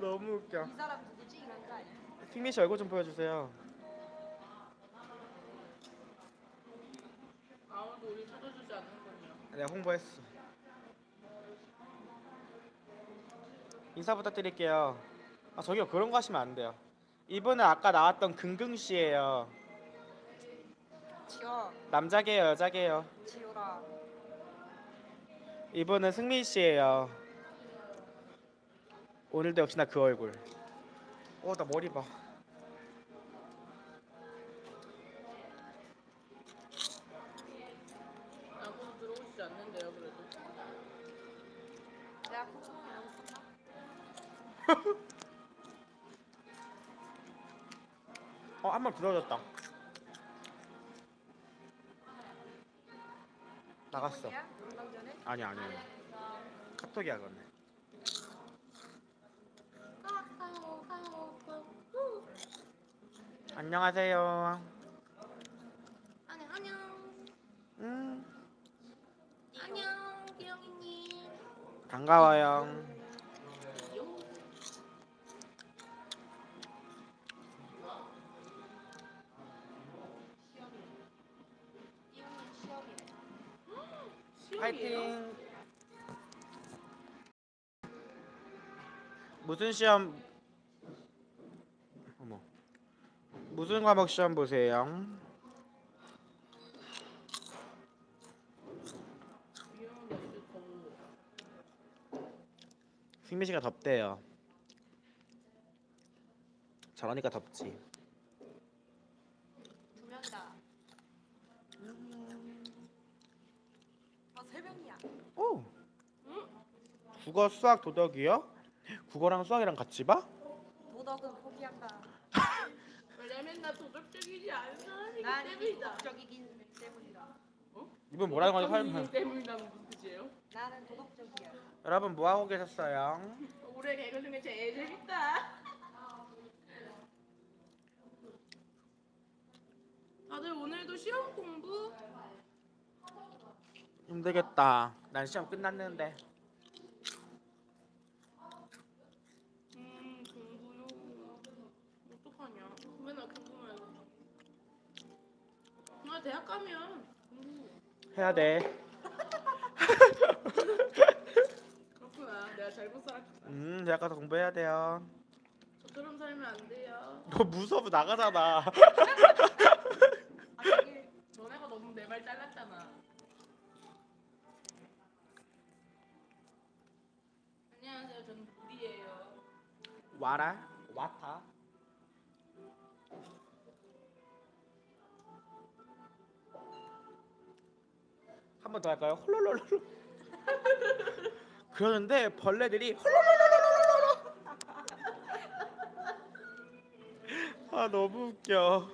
너무 웃겨. 이 사람 누구지? 이런 거 아니야? 핑미 씨 얼굴 좀 보여주세요. 아무도 우리 찾아주지 않는군요. 내가 홍보했어. 인사 부탁드릴게요. 아 저기요 그런 거 하시면 안 돼요. 이분은 아까 나왔던 긍긍 씨예요. 지워 남자게요, 여자게요. 지워라 이분은 승민 씨예요. 오늘도 역시나 그 얼굴. 어, 나 머리 봐. 들어오시지 않는데요, 그래도. 내가 콧구멍 이러고 썼나? 어, 한번 들어졌다. 나갔어. 아니 아니. 카톡이야 그거는. 안녕하세요. 아니 안녕 음, 안녕 기영이님 반가워요. 시험이네 파이팅. 무슨 시험? 어머. 무슨 과목 시험 보세요? 승민 씨가 덥대요. 저러니까 덥지. 두 명이다 아 세 명이야 오. 국어, 수학, 도덕이요? 국어랑 수학이랑 같이 봐? 도덕은 포기한다 나 도덕적이지 않은 사람이기 난 때문이다. 도덕적이긴 때문이다 이분 뭐라는 도덕적이기 설명. 때문이라는 무슨 뜻이에요? 나는 도덕적이야 여러분 뭐 하고 계셨어요? 올해 개그 중에 제일 재밌다. 다들 오늘도 시험 공부? 힘들겠다. 난 시험 끝났는데. 음 공부요. 어떡하냐? 맨날 공부만. 나 대학 가면. 해야 돼. 그렇구나. 내가 잘못 살았구나. 음, 대학 가서 공부해야 돼요. 저처럼 살면 안 돼요. 너 무서워 나가잖아. 아 저기 너네가 너무 내 말 잘랐잖아. 안녕하세요. 저는 물이에요. 와라. 와타. 한 번 더 할까요? 홀롤롤롤. 그러는데 벌레들이 홀롤롤롤롤롤. 아 너무 웃겨.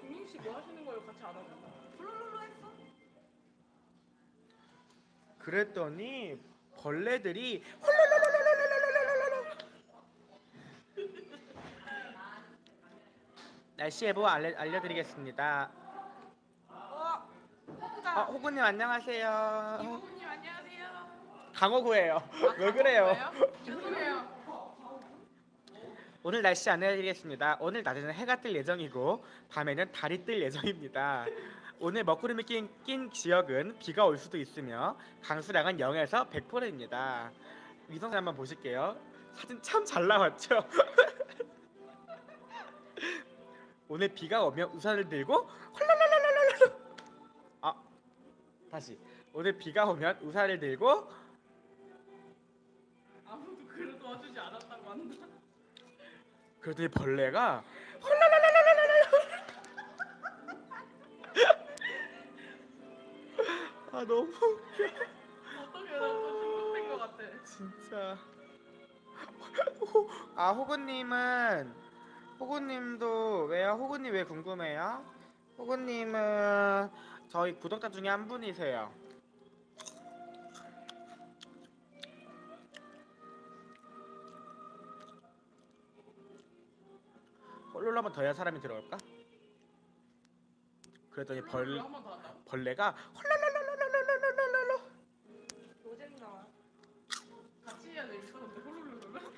김민 씨뭐 하시는 거예요? 같이 안 하고. 훌룰룰루 했어? 그랬더니 벌레들이 날씨 예보 알려, 알려드리겠습니다. 어 아, 호구님 안녕하세요. 이모님 안녕하세요. 강호구예요. 왜 그래요? 죄송해요. 오늘 날씨 안내해드리겠습니다. 오늘 낮에는 해가 뜰 예정이고 밤에는 달이 뜰 예정입니다. 오늘 먹구름이 낀, 낀 지역은 비가 올 수도 있으며 강수량은 0에서 100%입니다. 위성사진 한번 보실게요. 사진 참 잘 나왔죠? 오늘 비가 오면 우산을 들고 아 다시 오늘 비가 오면 우산을 들고 아무도 그를 도와주지 않았다고 한다. 그랬더니 벌레가 아 너무 웃겨 어떻게 중독된 것 같아. 진짜 호- 아 호구님은 호구님도 왜요? 호구님 왜 궁금해요? 호구님은 저희 구독자 중에 한 분이세요. 홀로 한번 더 해야 사람이 들어올까? 그랬더니 벌 벌레가 홀랄랄랄랄랄랄랄랄 노잼나 같이 해야 돼. 이건 어때? 홀룰룰룰.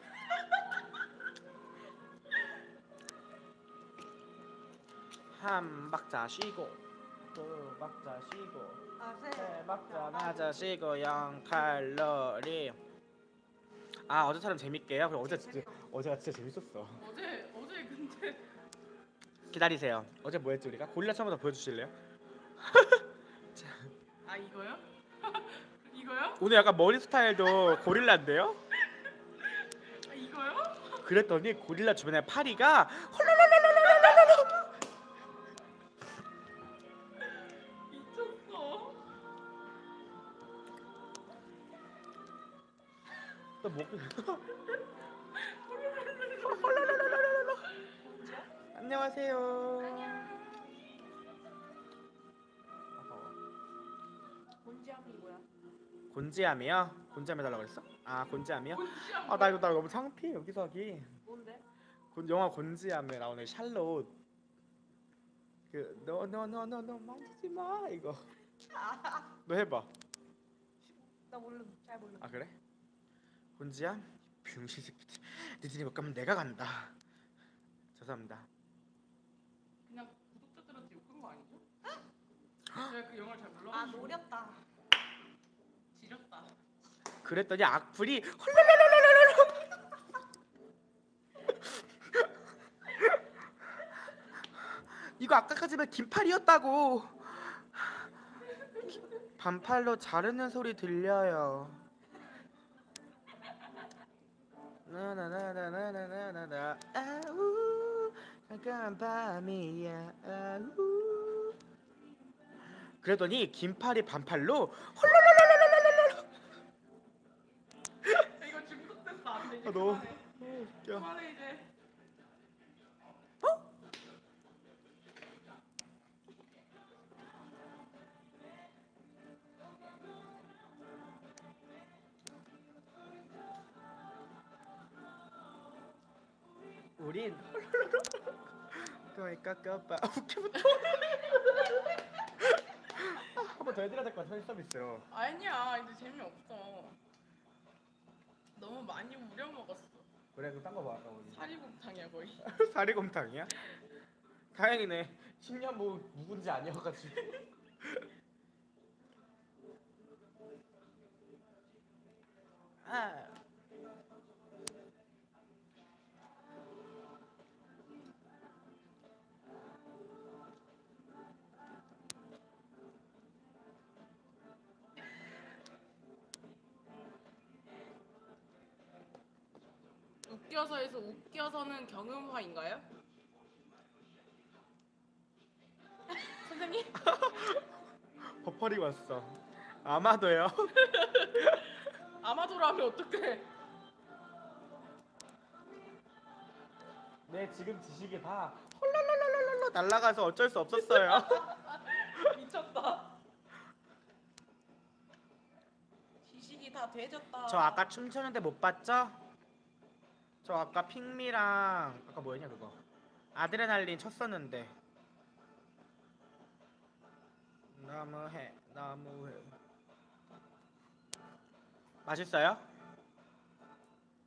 한 박자 쉬고. 두 박자 쉬고 아, 세. 세 박자 맞아 쉬고 0 칼로리 아 어제처럼 재밌게요? 그럼 어제 진짜 어제가 진짜 재밌었어 어제 어제 근데 기다리세요 어제 뭐 했지 우리가? 고릴라 처음부터 보여주실래요? 아 이거요? 이거요? 오늘 약간 머리 스타일도 고릴라인데요? 아 이거요? 그랬더니 고릴라 주변에 파리가 또 먹고 안녕하세요 본지함이 뭐야? 곤지암이요? 곤지암 해달라고 그랬어? 아 곤지암이요? 곤지암. 아 나 이거 나 너무 창피해 여기서 하기 뭔데? 곤- 영화 곤지암에 나오는 샬롯 그너너너너너 만지지 마 이거 너 해봐 나 모름. 잘 모름. 아 그래? 곤지암 병신 새끼들 니들이 못 가면 내가 간다 죄송합니다 그냥 구독자들한테 욕한 거 아니죠? 제가 그 영화를 잘 몰라. 아, 노렸다. 지렸다. 그랬더니 악플이 홀랄랄랄랄랄 이거 아까까지만 긴팔이었다고 반팔로 자르는 소리 들려요 나나나나나나나나 아우 잠깐 밤이야 아우 그랬더니 긴팔이 반팔로 이거 중독됐어 안 돼. 이제 아, 너무-. 웃겨 그만해 이제. 우린 그러니까 까봐 웃기부터 한번 더 해드려야 될 것 같아 서비스요 아니야 이제 재미없어. 너무 많이 우려 먹었어. 그래 그럼 딴거 봐 아까 우리 사리곰탕이야 거의. 사리곰탕이야? 다행이네 10년 뭐 묵은지 아니어가지고 아 웃겨서에서 웃겨서는 경음화인가요? 선생님? 버퍼리 왔어 아마도요 아마도라면 어떡해? 네 지금 지식이 다 홀랄랄랄랄랄 날라가서 어쩔 수 없었어요 미쳤다. 지식이 다 되졌다. 저 아까 춤추는데 못 봤죠? 저 아까 핑미랑 아까 뭐였냐 그거? 아드레날린 쳤었는데. 너무해 너무해. 맛있어요?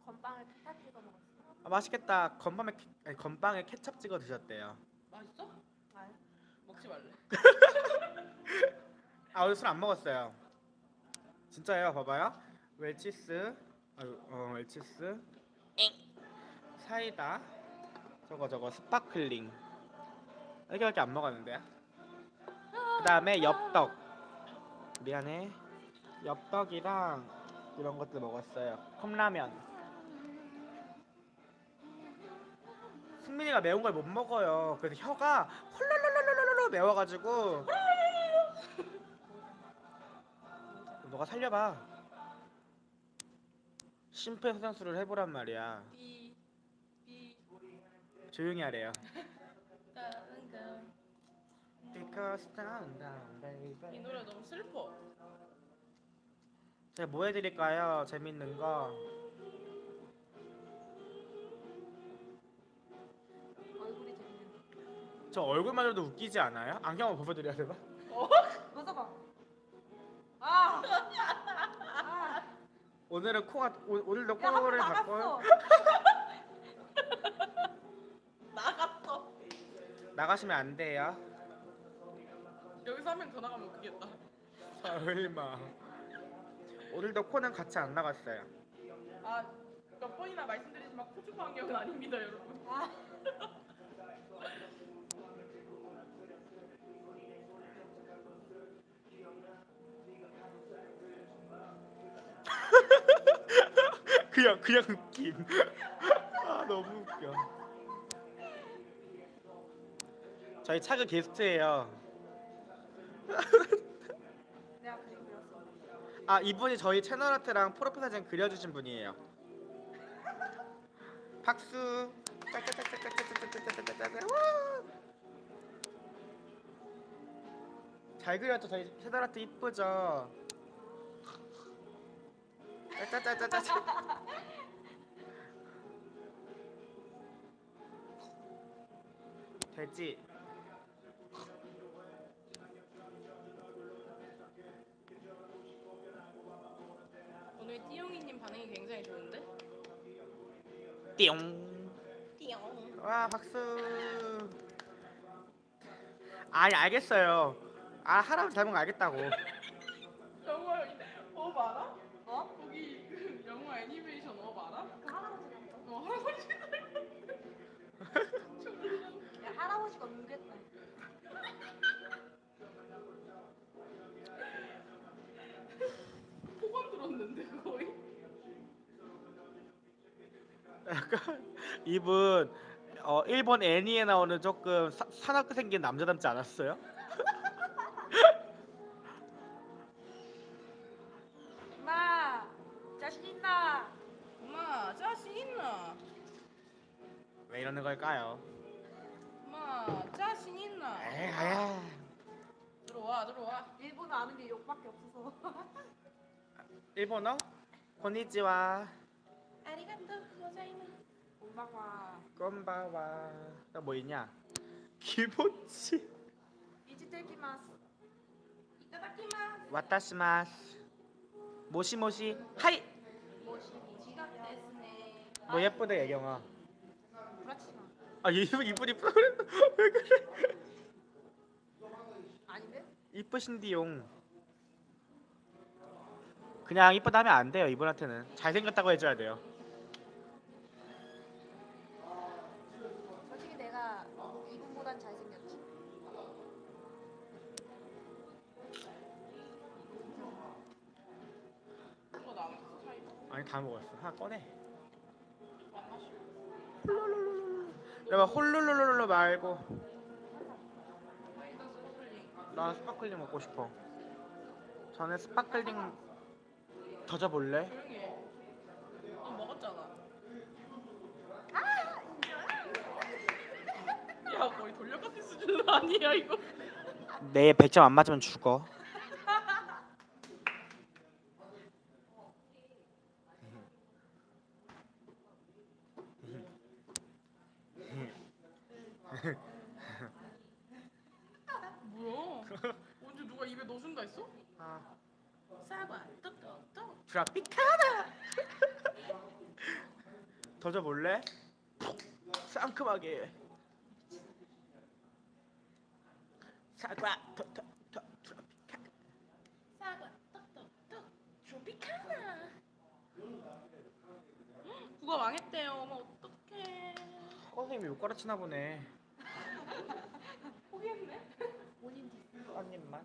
건빵을 타타 찍어 먹었어. 아, 맛있겠다. 건빵에 케, 아니, 건빵에 케첩 찍어 드셨대요. 맛있어? 아, 먹지 말래. 아 오늘 술 안 먹었어요. 진짜예요 봐봐요. 웰치스. 아유, 어 웰치스 사이다. 저거 저거 스파클링. 이렇게밖에 안 먹었는데. 그 다음에 엽떡. 미안해. 엽떡이랑 이런 것들 먹었어요. 컵라면. 승민이가 매운 걸 못 먹어요. 그래서 혀가 홀랄랄랄랄랄 매워가지고. 너가 살려봐. 심폐소생술을 해보란 말이야. 삐, 삐, 조용히 하래요. Because down down 이 baby 노래 너무 슬퍼. 제가 뭐 해드릴까요? 재밌는 거 얼굴이 재밌는. 저 얼굴만으로도 웃기지 않아요? 안경을 벗어드려야 되나? 벗어봐. 아! 아! 오늘은 코가 오, 야, 한번 코를 바꿔 나갔어. 나갔어. 나가시면 안 돼요. 여기서 한 명 더 나가면 웃기겠다. 설마. 오늘도 코는 같이 안 나갔어요. 아, 몇 번이나 말씀드리지만 코주 방역은 아닙니다, 여러분. 아, 그냥 그냥 웃김. 아 너무 웃겨. 저희 차가 게스트예요. 아 이분이 저희 채널 아트랑 프로필 사진 그려주신 분이에요. 박수. 잘 그렸죠 저희 채널 아트 이쁘죠. 짜짜짜짜짜. 됐지. 띠용. 와 박수. 아니 알겠어요. 아 할아버지 닮은 거 알겠다고. 이분 어 일본 애니에 나오는 조금 사, 사납게 생긴 남자 닮지 않았어요? 엄마 자신 있나? 엄마 자신 있나? 왜 이러는 걸까요? 엄마 자신 있나? 에이. 들어와 들어와. 일본어 아는 게 욕밖에 없어서. 일본어? konnichiwa, 아리가또 엄마가 건바와. 또뭐 있냐? 기본치. 이지테키마스. 이따다키마스. 와타시마스. 모시모시. 하이. 뭐 예쁘다 예경아. 아 이분 이분 이쁘다 그랬어. 왜 그래? 아닌데? 이쁘신디용. 그냥 이쁘다 하면 안 돼요 이분한테는 잘생겼다고 해줘야 돼요. 아니 다 먹었어. 하나 꺼내. 여러분 홀룰룰룰루 말고. 나 스파클링 먹고 싶어. 전에 스파클링 더 줘볼래? 조용히 해. 너 먹었잖아. 야 거의 돌려받기 수준 아니야 이거. 내 100점 안 맞으면 죽어. 뭐야? 언제 누가 입에 넣어준다 했어? 아, 사과 떡떡떡. 트라피카다. 더 줘볼래? 상큼하게. 사과 더더 더 트라피카. 사과 떡떡떡. 트로피카나. 누가 망했대요. 어머 어떡해. 선생님이 욕 가르치나 보네. 포기했네. 본인 디스. 한 입만.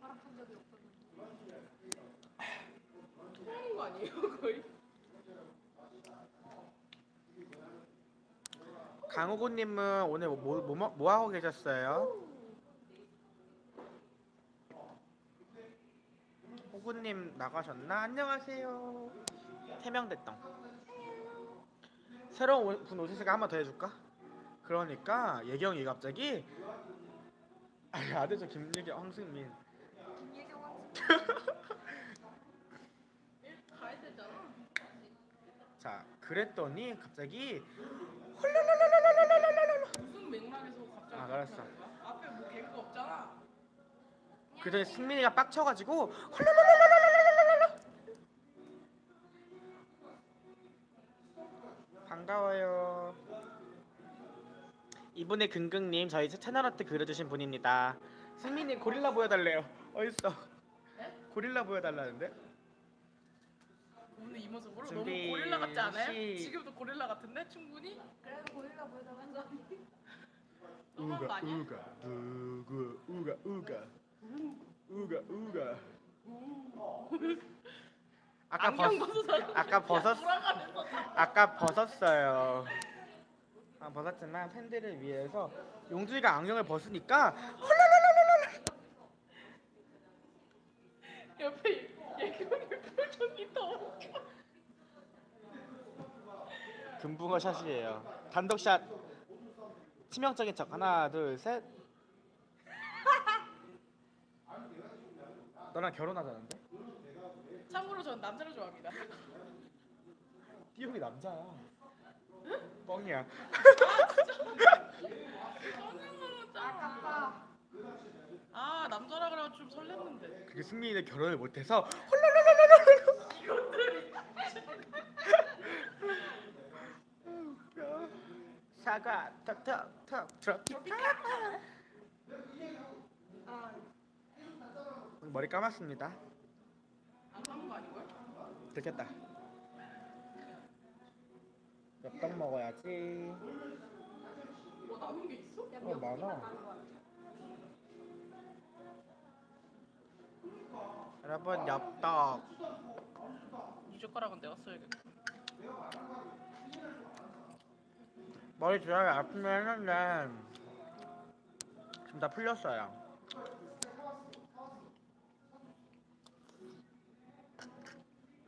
허락한 적이 없었는데. 토하는 거 아니에요 거의? 강호구님은 오늘 뭐, 뭐, 뭐, 뭐 하고 계셨어요? 호구님 나가셨나? 안녕하세요. 태명됐던. 새로운 오- 분 오셨으니까 한 번 더 해줄까? 그러니까 예경이 갑자기 아니 아들죠 김예경 황승민 김예경 되잖아. 자 그랬더니 갑자기 무슨 맥락에서 갑자기 아, 알았어. 앞에 뭐 개그 없잖아. 그랬더니 승민이가 빡쳐가지고 반가워요 이분의 긍긍님 저희 채널 아트 그려주신 분입니다. 승민님 고릴라 보여달래요. 어딨어? 네? 고릴라 보여달라는데? 오늘 이 모습으로 준비, 너무 고릴라 같지 않아요? 시- 지금도 고릴라 같은데 충분히? 그래도 고릴라 보여달라는 거 아니에요? 너무한 거 아니야? 우가 누구 우가 우가 우가 우가 아까 안경 벗 벗어서 아까 벗었 돌아가면서 아까 벗었어요. 아, 벗었지만 팬들을 위해서 용주이가 안경을 벗으니까 옆에 예경이 표정이 더 웃겨. 금붕어 샷이에요. 단독 샷. 치명적인 척 하나 둘 셋. 너랑 결혼하자는데? 참고로 전 남자를 좋아합니다. 띠용이 남자야. 뻥이야. 아 남자라 그래가 좀 설렜는데. 그게 승민이는 결혼을 못해서 사과 턱턱턱 아, 머리 감았습니다. 안 사는 거 아니고요? 됐겠다. 엽떡 먹어야지. 뭐 남은 게 있어? 어 많아. 여러분 엽떡. 이 젓가락은 내가 써야겠다. 머리 주사위 아프면 했는데 지금 다 풀렸어요.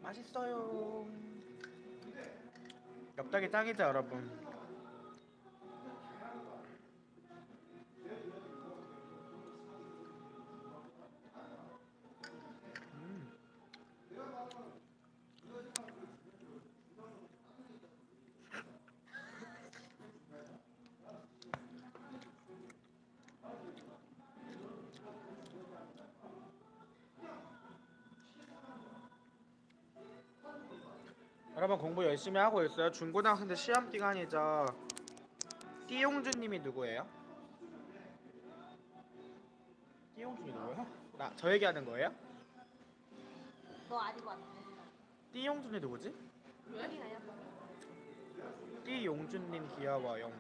맛있어요. 엽떡이 짱이죠, 여러분. 여러분 공부 열심히 하고 있어요. 중고등학생들 시험 기간이죠. 띠용준님이 누구예요? 띠용준이 누구예요? 나 저 얘기하는 거예요? 너 아니고 안 돼. 띠용준이 누구지? 왜? 띠용준님 귀여워요.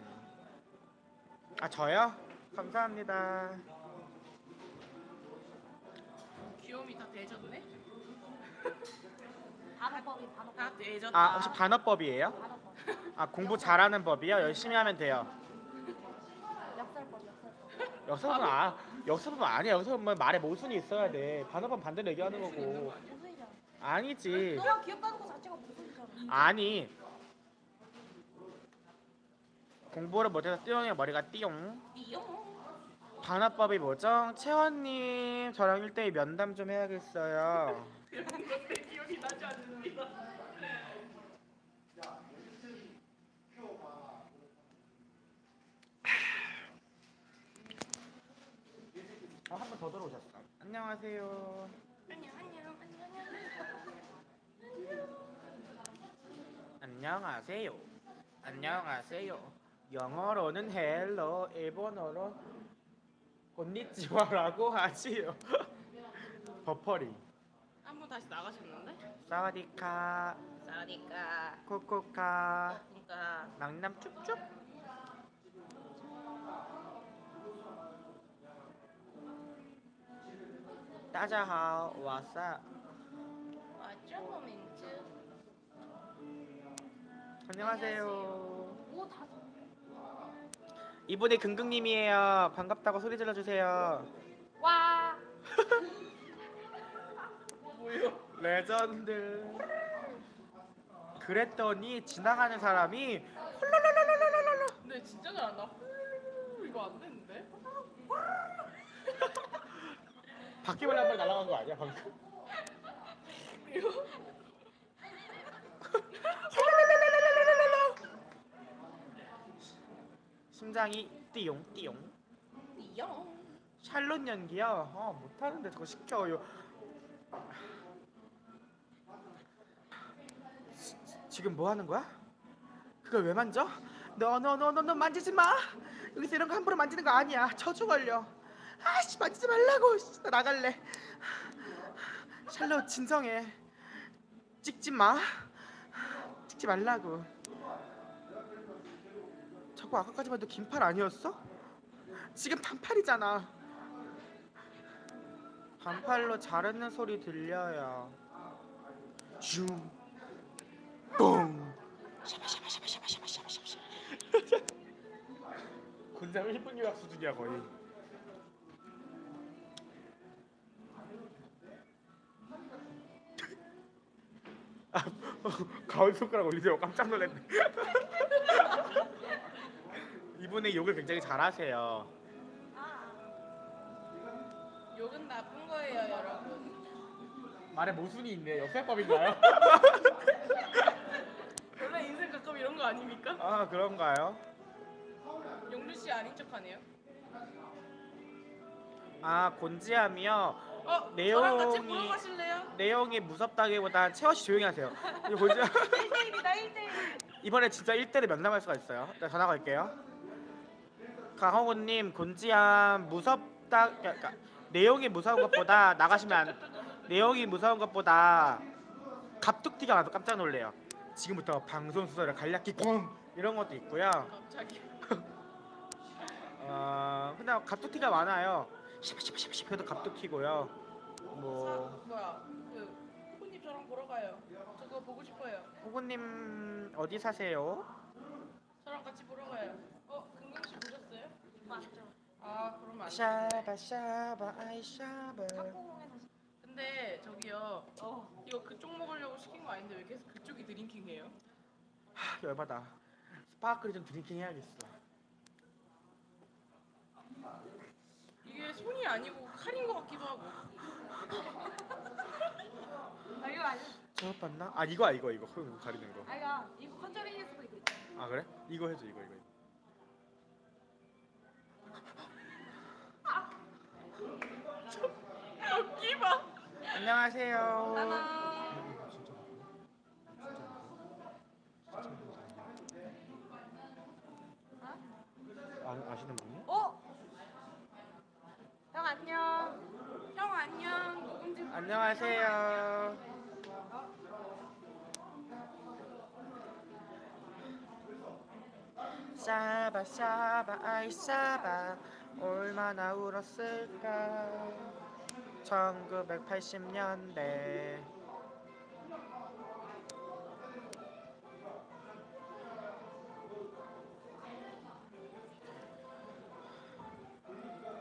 아 저요? 감사합니다. 귀여움이 다 대졌네? 단어법이 단어법. 다 대졌다. 아 혹시 반어법이에요? 아 공부 잘하는 법이요? 열심히 하면 돼요. 역설법 역설법. 역설은 아 역설은 아니야. 역설은 뭐 말에 모순이 있어야 돼. 반어법 반대로 얘기하는 거고. 아니지. 너가 귀엽다는 거 자체가 무슨이잖아. 아니. 공부를 못해서 띠용의 머리가 띠용. 띠용. 반어법이 뭐죠? 채원님 저랑 1대1 면담 좀 해야겠어요. 이런 건 나지 않습니다. 아, 한번 더 들어오셨어. 안녕하세요. 안녕 안녕 안녕 안녕하세요. 안녕하세요. 영어로는 헬로, 일본어로 곤니치와라고 하지요. 버퍼리. 다시 나가셨는데? 사와디카, 사니까 코코카, 그러니까 낭남 쭉쭉. 따자하오, 와사. 어쩌고 민트 안녕하세요. 오 다. 이분이 긍긍님이에요. 반갑다고 소리 질러주세요. 와. 레전드. 그랬더니 지나가는 사람이 근데 진짜 잘한다. 훌, 이거 안 되는데? 바퀴벌레 한 마리 날아간 거 아니야 방금? 심장이 띠용 띠용. 띠용. 샬롯 연기야. 아 못하는데 저거 시켜요. 지- 지금 뭐 하는 거야? 그걸 왜 만져? 너 너 너 너 너 만지지 마. 여기서 이런 거 함부로 만지는 거 아니야. 저주 걸려. 아씨 만지지 말라고. 씨, 나 나갈래. 샬롯 진정해. 찍지 마. 찍지 말라고. 저거 아까까지만 해도 긴팔 아니었어? 지금 단팔이잖아. 반팔로 자르는 소리 들려요. 줌, 뽕. 샤바 샤바 샤바 샤바 샤바 샤바 샤바. 군장 1분 유학 수준이야 거의. 아, 어, 가을 손가락 올리세요. 깜짝 놀랐네. 이분의 욕을 굉장히 잘하세요. 욕은 나쁜 거예요, 여러분. 말에 모순이 있네. 역세법인가요? 원래 인생 가끔 이런 거 아닙니까? 아 그런가요? 영주 씨 아닌 척하네요. 아 곤지암이요. 어, 내용이- 저랑 같이 보러 가실래요? 내용이 무섭다기보단 채원 씨 조용히 하세요. 이거 곤지암 1대1이다 1대1 이번에 진짜 1대를 면담할 수가 있어요. 일단 전화 걸게요. 강호구님 곤지암 무섭다. 그러니까 내용이 무서운 것보다 나가시면 안, 내용이 무서운 것보다 갑툭튀가 와서 깜짝 놀래요. 지금부터 방송 수사를 간략히 꽝 이런 것도 있고요. 갑자기. 어 그냥 갑툭튀가 많아요. 씹씹씹씹 해도 갑툭튀고요. 뭐 사, 뭐야? 그 저랑 보러 가요. 저 그거 보고 싶어요. 호구님 어디 사세요? 저랑 같이 보러 가요. 어, 금강 씨 보셨어요? 맞죠 아, 그러면 안 돼. 샤바 샤바 아이 샤바. 탁구공에 다시 근데 저기요. 어 이거 그쪽 먹으려고 시킨 거 아닌데 왜 계속 그쪽이 드링킹해요? 하, 열받아. 스파클 좀 드링킹 해야겠어. 이게 손이 아니고 칼인 것 같기도 하고. 아 이거 아니 잘못 봤나? 아 이거야 이거 이거 흠 가리는 거. 아 이거 이거 컨저링일 수도 있겠다 아 그래? 이거 해줘 이거 이거. 웃기 봐. 안녕하세요. 아, 아시는 분이? 어? 형 안녕 형 안녕. 누군지 모르겠어. 안녕하세요. 샤바 샤바 아이 샤바 얼마나 울었을까 1980년대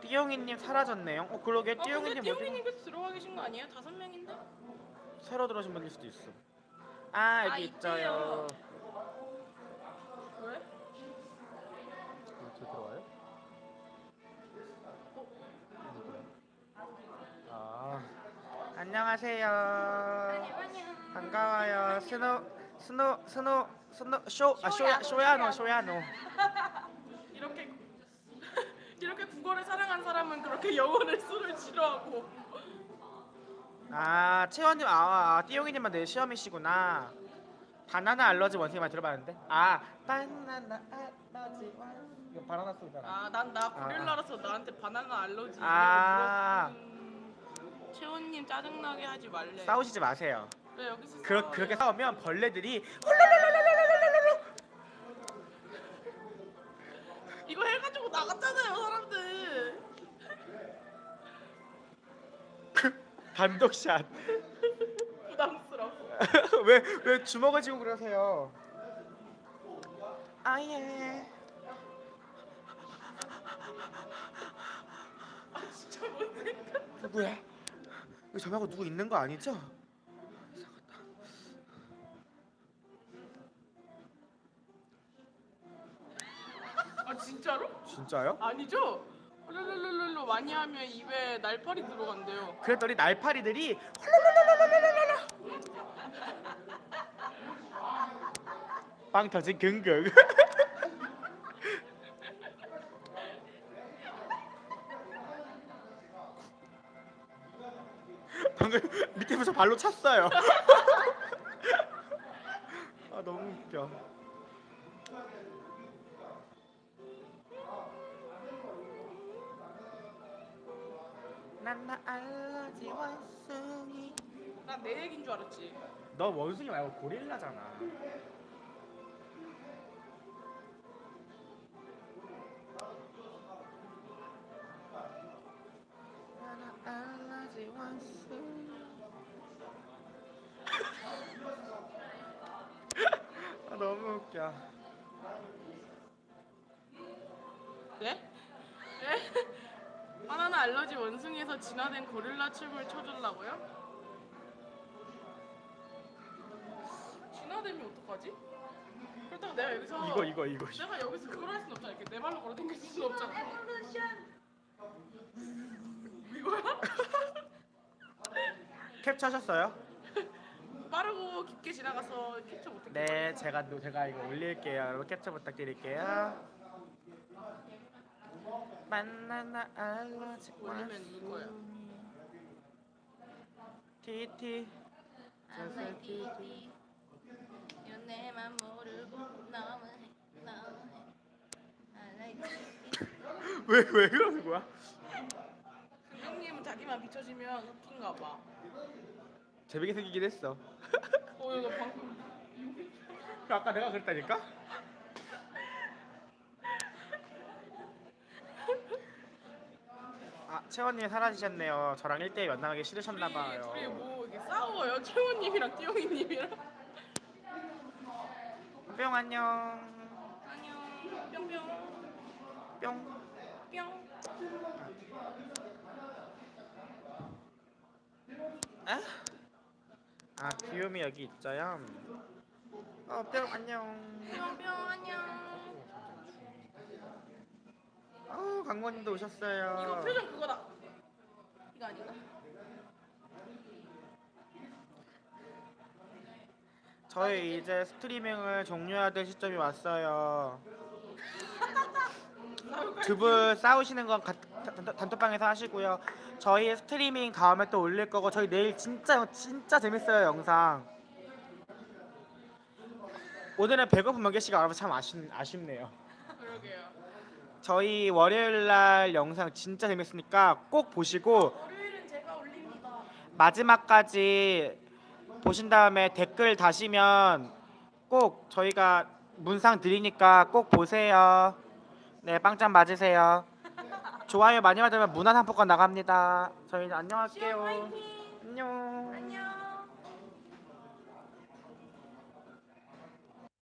띠용이님 사라졌네요. 어 그러게 아, 근데 띠용이님 어디? 띠용이님께서 들어와 계신 거 아니에요? 다섯 명인데? 새로 들어오신 분일 수도 있어. 아 여기 아, 있어요. 왜? 안녕하세요. 안녕 반가워요. 스노 스노 스노 스노 쇼 아 쇼야 쇼야노 쇼야노. 이렇게 이렇게 국어를 사랑한 사람은 그렇게 영어를 술을 싫어하고 아 채원님 아, 아 띠용이님만 내 시험이시구나. 바나나 알러지 원숭이 많이 들어봤는데. 아 바나나 알러지 원. 이거 바나나 소리잖아. 아난 나 고릴라라서 나한테 바나나 알러지 아. 물어보는 채원님 짜증나게 하지 말래 싸우시지 마세요. 왜 여기서 그러? 그렇게 싸우면 벌레들이 이거 해가지고 나갔잖아요 사람들 단독샷. 부담스러워 왜 왜 주먹을 쥐고 그러세요? 아예. 아 진짜 못생겨 누구야? 여기 저 말고 누구 있는 거 아니죠? 아 진짜로? 진짜요? 아니죠? 룰룰룰룰루 많이 하면 입에 날파리 들어간대요 그랬더니 날파리들이 빵 터진 긍긍. 방을 밑에 부서 발로 찼어요. 아 너무 웃겨. 난나 알러지 원숭이. 나내 얘긴 줄 알았지. 너 원숭이 말고 고릴라잖아. 알러지 원숭이. 웃겨 네? 네? 바나나 알러지 원숭이에서 진화된 고릴라 춤을 춰주려고요? 진화되면 어떡하지? 그렇다고 내가 여기서 이거 이거 이거 내가 여기서 그걸 할 순 없잖아. 이렇게 내 발로 걸어 댕길 수는 없잖아. 이거야? 캡처하셨어요? 빠르고 깊게 지나가서 캡처 못했고. 네, 제가 또 제가 이거 올릴게요. 여러분 캡처 부탁드릴게요. 만나나 알러지 올리면 이거야. 티티 연애만 모르고 너무해 너무해 I like it. 왜 왜 그러는 거야? 형님은 자기만 비춰지면 웃긴가 봐. 재밌게 생기긴 했어. 어 이거 방금 아까 내가 그랬다니까? 아, 채원님 사라지셨네요. 저랑 1대1 만나기 싫으셨나 둘이, 봐요. 둘이 뭐 이렇게 싸워요. 채원님이랑 띠용이님이랑. 뿅 안녕. 안녕. 뿅뿅. 뿅. 뿅. 아? 아, 귀요미 여기 있어요. 어, 뿅 안녕. 뿅뿅 안녕. 어, 강모님도 오셨어요. 이거 표정 그거다. 이거 아닌가? 저희 이제 스트리밍을 종료해야 될 시점이 왔어요. 두 분 싸우시는 건 가- 단- 단톡방에서 하시고요. 저희 스트리밍 다음에 또 올릴 거고 저희 내일 진짜 진짜 재밌어요 영상. 오늘은 배고픈 먹개 씨가 알아서 참 아쉽, 아쉽네요. 그러게요. 저희 월요일 날 영상 진짜 재밌으니까 꼭 보시고 월요일은 제가 올립니다. 마지막까지 보신 다음에 댓글 다시면 꼭 저희가 문상 드리니까 꼭 보세요. 네, 빵점 맞으세요. 좋아요 많이 받으면 문화 상품권 나갑니다. 저희 이제 안녕할게요. 안녕. 안녕.